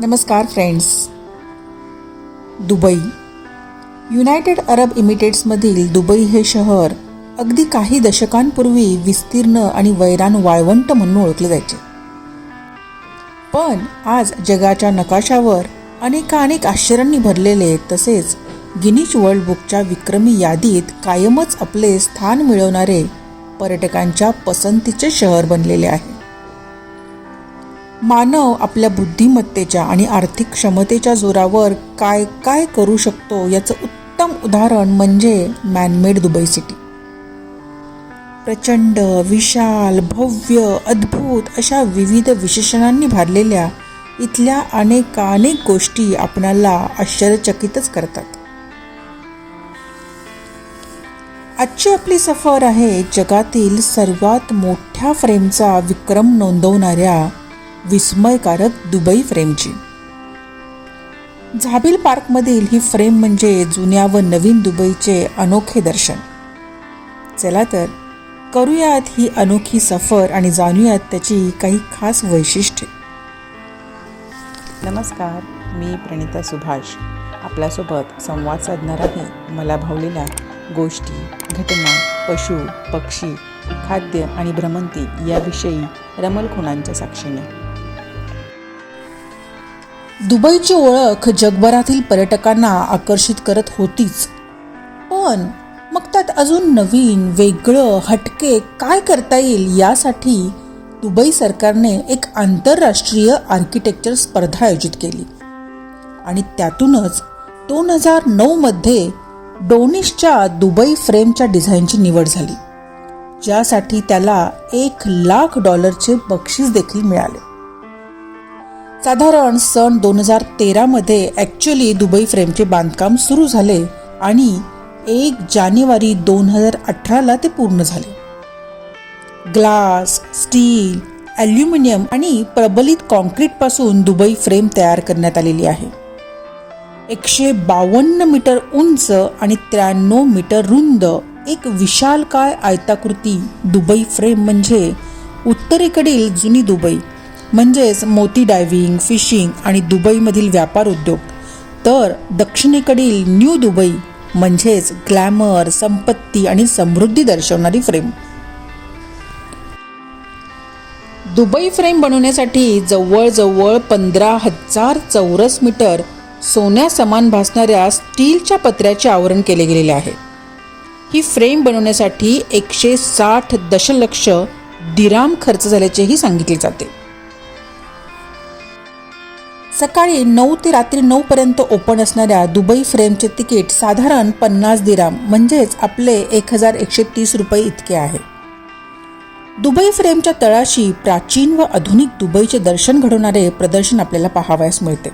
नमस्कार friends Dubai. United Arab इमिरेट्समधील Dubai हे शहर अगदी काही दशकांपूर्वी विस्तीर्ण आणि वैरान वाळवंट म्हणून ओळखले जायचे. पण आज जगाच्या नकाशावर अनेकानेक आश्चर्यांनी भरलेले तसेच गिनीज वर्ल्ड बुकच्या विक्रमी यादीत कायमच आपले स्थान मिळवणारे पर्यटकांच्या पसंतीचे शहर बनलेले आहे. मानव आपल्या बुद्धिमत्तेच्या आणि आर्थिक क्षमतेच्या जोरावर काय काय करू शकतो याचं उत्तम उदाहरण म्हणजे मॅनमेड दुबई सिटी प्रचंड विशाल भव्य अद्भुत अशा विविध विशेषणांनी भारलेल्या इथल्या अनेकानेक गोष्टी आपणाला आश्चर्यचकितच करतात. आजची आपली सफर आहे जगातील सर्वात मोठ्या फ्रेमचा विक्रम नोंदवणाऱ्या विस्मयकारक दुबई फ्रेमची. झाबील पार्कमधील ही फ्रेम म्हणजे जुन्या व नवीन दुबईचे अनोखे दर्शन. चला तर करूयात ही अनोखी सफर आणि जाणूयात त्याची काही खास वैशिष्ट्ये. नमस्कार मी प्रणिता सुभाष. आपल्यासोबत संवाद साधणार आहे मला भावलेल्या गोष्टी घटना पशु पक्षी खाद्य आणि भ्रमंती याविषयी रमल खुणांच्या साक्षीने. दुबईची ओळख जगभरातील पर्यटकांना आकर्षित करत होतीच. पण मग त्यात अजून नवीन वेगळं हटके काय करता येईल यासाठी दुबई सरकारने एक आंतरराष्ट्रीय आर्किटेक्चर स्पर्धा आयोजित केली. आणि त्यातूनच दोन हजार नऊमध्ये डोनिशच्या दुबई फ्रेमच्या डिझाईनची निवड झाली. ज्यासाठी त्याला एक लाख डॉलरचे बक्षीस देखील मिळाले. साधारण सन दोन हजार तेरामध्ये ॲक्च्युली दुबई फ्रेमचे बांधकाम सुरू झाले आणि एक जानेवारी दोन हजार अठराला ते पूर्ण झाले. ग्लास स्टील ॲल्युमिनियम आणि प्रबलित कॉन्क्रीटपासून दुबई फ्रेम तयार करण्यात आलेली आहे. एकशे बावन्न मीटर उंच आणि त्र्याण्णव मीटर रुंद एक विशालकाय आयताकृती दुबई फ्रेम म्हणजे उत्तरेकडील जुनी दुबई. म्हणजेच मोती डायव्हिंग फिशिंग आणि दुबईमधील व्यापार उद्योग. तर दक्षिणेकडील न्यू दुबई म्हणजेच ग्लॅमर संपत्ती आणि समृद्धी दर्शवणारी फ्रेम दुबई फ्रेम बनवण्यासाठी जवळजवळ पंधरा हजार चौरस मीटर सोन्या समान भासणाऱ्या स्टीलच्या पत्र्याचे आवरण केले गेलेले आहे. ही फ्रेम बनवण्यासाठी एकशे साठ दशलक्ष दिराम खर्च झाल्याचेही सांगितले जाते. सकाळी नऊ ते रात्री नऊ पर्यंत ओपन असणाऱ्या दुबई फ्रेमचे तिकीट साधारण पन्नास दिराम म्हणजेच आपले एक हजार एकशे तीस रुपये इतके आहे. दुबई फ्रेमच्या तळाशी प्राचीन व आधुनिक दुबईचे दर्शन घडवणारे प्रदर्शन आपल्याला पाहावयास मिळते.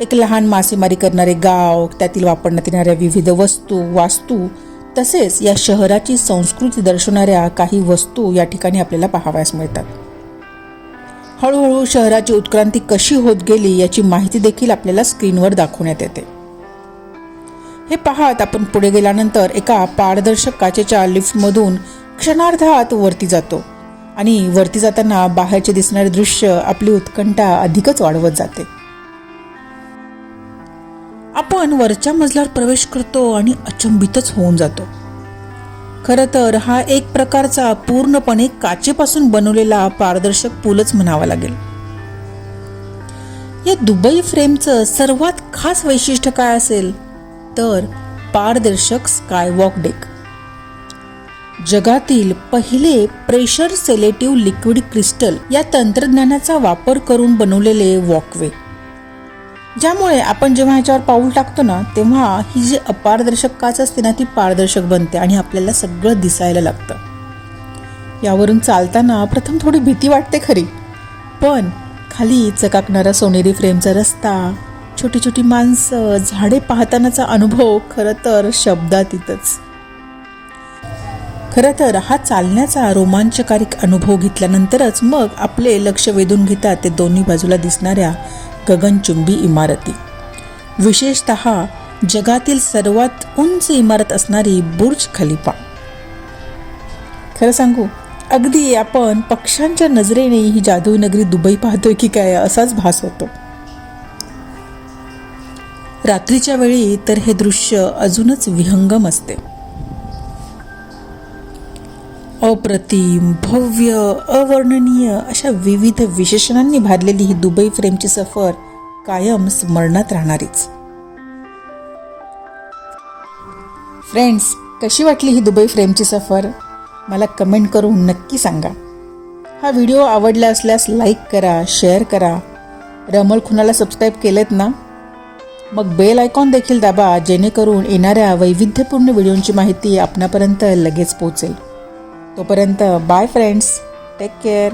एक लहान मासेमारी करणारे गाव त्यातील वापरण्यात येणाऱ्या विविध वस्तू वास्तू तसेच या शहराची संस्कृती दर्शवणाऱ्या काही वस्तू या ठिकाणी आपल्याला पाहावयास मिळतात. हळूहळू शहराची उत्क्रांती कशी होत गेली याची माहिती देखील आपल्याला स्क्रीनवर दाखवण्यात येते. हे पाहत आपण पुढे गेल्यानंतर एका पारदर्शक काचेच्या लिफ्टमधून क्षणार्धात वरती जातो आणि वरती जाताना बाहेरचे दिसणारे दृश्य आपली उत्कंठा अधिकच वाढवत जाते. आपण वरच्या मजल्यावर प्रवेश करतो आणि अचंबितच होऊन जातो. खरं तर हा एक प्रकारचा पूर्णपणे काचेपासून बनवलेला पारदर्शक पूलच म्हणावा लागेल. या दुबई फ्रेमचं सर्वात खास वैशिष्ट्य काय असेल? तर पारदर्शक स्कायवॉक डेक. जगातील पहिले प्रेशर सेलेटिव्ह लिक्विड क्रिस्टल या तंत्रज्ञानाचा वापर करून बनवलेले वॉकवे. ज्यामुळे आपण जेव्हा ह्याच्यावर पाऊल टाकतो ना तेव्हा ही जी अपारदर्शक काच असते ना ती पारदर्शक बनते आणि आपल्याला सगळं दिसायला लागतं. यावरून चालताना प्रथम थोडी भीती वाटते खरी. पण खाली चकाकणारा सोनेरी फ्रेमचा रस्ता छोटी छोटी माणसं झाडे पाहतानाचा अनुभव खरं तर शब्दातीतच. खरं तर हा चालण्याचा रोमांचकारिक अनुभव घेतल्यानंतरच मग आपले लक्ष वेधून घेतात ते दोन्ही बाजूला दिसणाऱ्या गगनचुंबी इमारती. विशेषत जगातील सर्वात उंच इमारत असणारी बुर्ज खलिफा. खरं सांगू अगदी आपण पक्ष्यांच्या नजरेने ही जादू नगरी दुबई पाहतोय की काय असाच भास होतो. रात्रीच्या वेळी तर हे दृश्य अजूनच विहंगम असते. अप्रतिम भव्य अवर्णनीय अशा विविध विशेषणांनी भारलेली ही दुबई फ्रेमची सफर कायम स्मरणात राहणारीच. फ्रेंड्स कशी वाटली ही दुबई फ्रेमची सफर? मला कमेंट करून नक्की सांगा. हा व्हिडिओ आवडला असल्यास लाईक करा शेअर करा. रमल खुनाला सबस्क्राईब केलेत ना? मग बेल आयकॉन देखील दाबा जेणेकरून येणाऱ्या वैविध्यपूर्ण व्हिडिओंची माहिती आपणापर्यंत लगेच पोहोचेल. तोपर्यंत बाय फ्रेंड्स टेक केअर